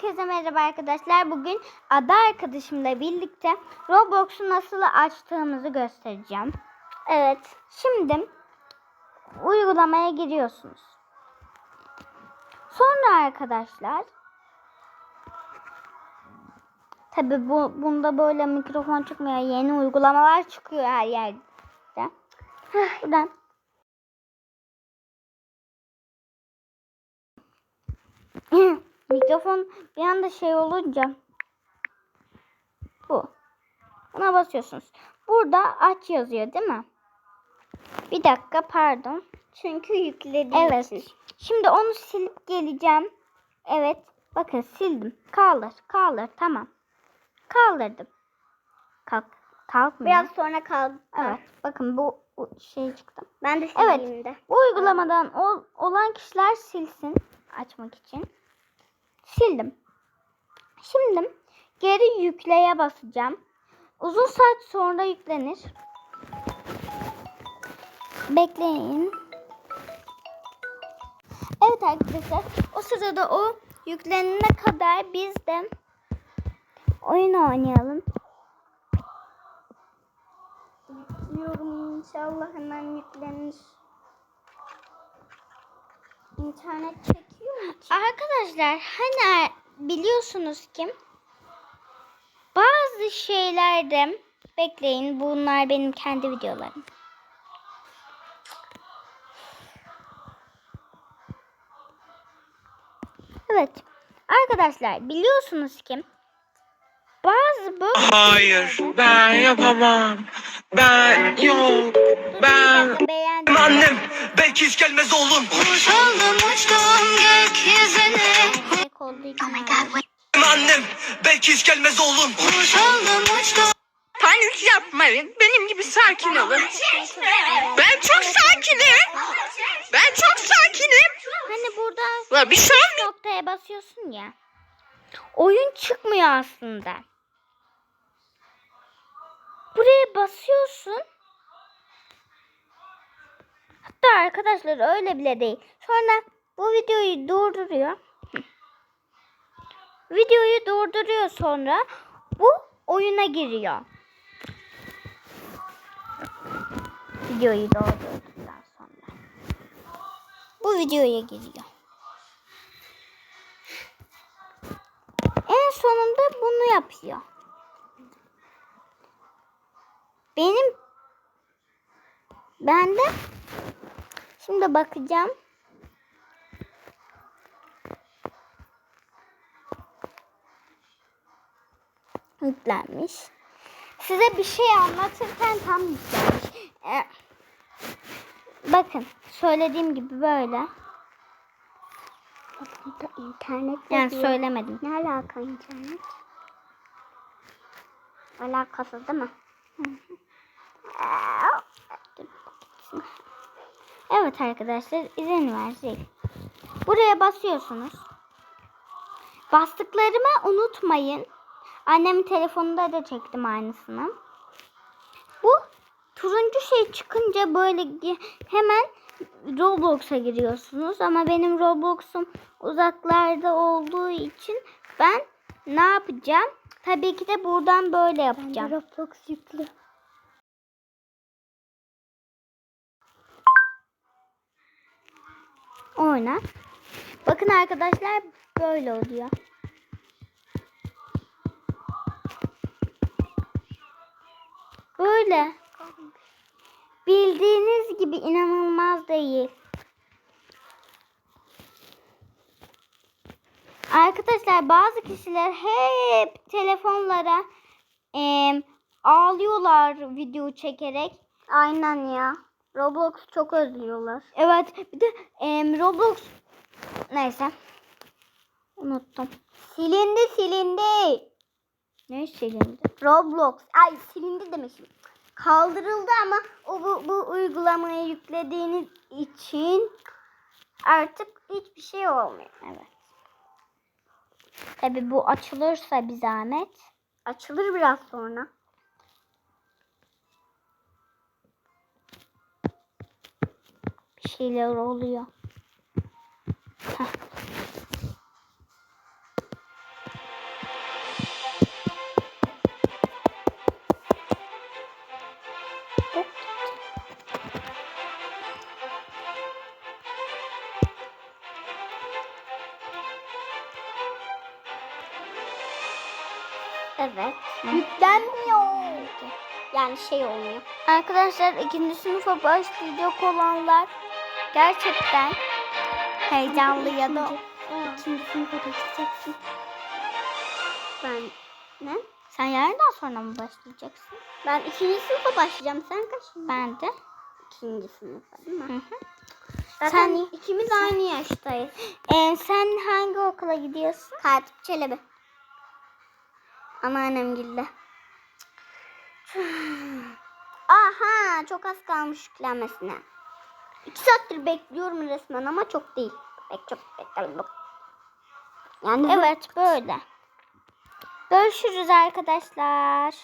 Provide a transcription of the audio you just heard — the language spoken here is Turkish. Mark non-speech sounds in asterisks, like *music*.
Herkese merhaba arkadaşlar. Bugün ada arkadaşımla birlikte Roblox'u nasıl açtığımızı göstereceğim. Evet. Şimdi uygulamaya giriyorsunuz. Sonra arkadaşlar Tabi bu bunda böyle mikrofon çıkmıyor. Yeni uygulamalar çıkıyor her yerde. Buradan *laughs* Mikrofon bir anda şey olunca bu. Buna basıyorsunuz. Burada aç yazıyor değil mi? Bir dakika pardon. Çünkü yüklediğim Evet. için. Şimdi onu silip geleceğim. Evet. Bakın sildim. Kaldır. Kaldır. Tamam. Kaldırdım. Kalk. Kalkmıyor. Biraz sonra kaldı. Evet. Bakın bu, bu şey çıktı. Ben de Evet. sileyim de. Bu uygulamadan ol- olan kişiler silsin açmak için. Sildim. Şimdi geri yükleye basacağım. Uzun saat sonra yüklenir. Bekleyin. Evet arkadaşlar o sırada o yüklenene kadar biz de oyun oynayalım. Yüklüyorum inşallah hemen yüklenir. İnternet mu? Arkadaşlar hani biliyorsunuz ki bazı şeylerde bekleyin bunlar benim kendi videolarım. Evet arkadaşlar biliyorsunuz ki bazı böyle Hayır ben yapamam. Ben yok. Ben. Annem belki hiç gelmez oğlum. Uçalım uçtum gökyüzüne olduğu için Annem belki hiç gelmez oğlum. Uçalım uçtum Panik yapmayın. Benim gibi sakin olun. Ben çok sakinim. Ben çok sakinim. Hani burada La bir şey olmuyor. noktaya basıyorsun ya. Oyun çıkmıyor aslında. Buraya basıyorsun. Hatta arkadaşlar öyle bile değil. Sonra bu videoyu durduruyor. Videoyu durduruyor sonra bu oyuna giriyor. Videoyu durdurduktan sonra. Bu videoya giriyor. En sonunda bunu yapıyor. Benim ben de şimdi bakacağım. Yüklenmiş. Size bir şey anlatırken tam yüklenmiş. Ee, bakın söylediğim gibi böyle. İnternet Yani yazıyor. söylemedim. Ne alaka internet? Alakası değil mi? Evet arkadaşlar izin verecek. Buraya basıyorsunuz. Bastıklarımı unutmayın. Annemin telefonunda da çektim aynısını. Bu turuncu şey çıkınca böyle hemen Roblox'a giriyorsunuz. Ama benim Roblox'um uzaklarda olduğu için ben ne yapacağım? Tabii ki de buradan böyle yapacağım. Roblox yüklü. Oyna. Bakın arkadaşlar böyle oluyor. Böyle. Bildiğiniz gibi inanılmaz değil. Arkadaşlar bazı kişiler hep telefonlara em, ağlıyorlar video çekerek. Aynen ya. Roblox çok özlüyorlar. Evet bir de em, Roblox neyse unuttum. Silindi silindi. Ne silindi? Roblox. Ay silindi demişim. Kaldırıldı ama o bu, bu uygulamayı yüklediğiniz için artık hiçbir şey olmuyor. Evet. Tabi bu açılırsa bir zahmet. Açılır biraz sonra. şeyler oluyor. Heh. Evet. Yüklenmiyor. Yani şey olmuyor. Arkadaşlar ikinci sınıfa başlayacak olanlar gerçekten heyecanlı ya da sınıfa geçeceksin. Ben ne? sen yarından sonra mı başlayacaksın? Ben ikinci sınıfa başlayacağım. Sen kaç? Ben de. İkinci sınıfa değil Hı mi? hı. Zaten Sen- ikimiz aynı yaştayız. Ee, sen hangi okula gidiyorsun? Katip Çelebi. Anneannem gildi. *sighs* Aha çok az kalmış yüklenmesine. İki saattir bekliyorum resmen ama çok değil. Pek çok bekledim. Yani Evet böyle. Görüşürüz arkadaşlar.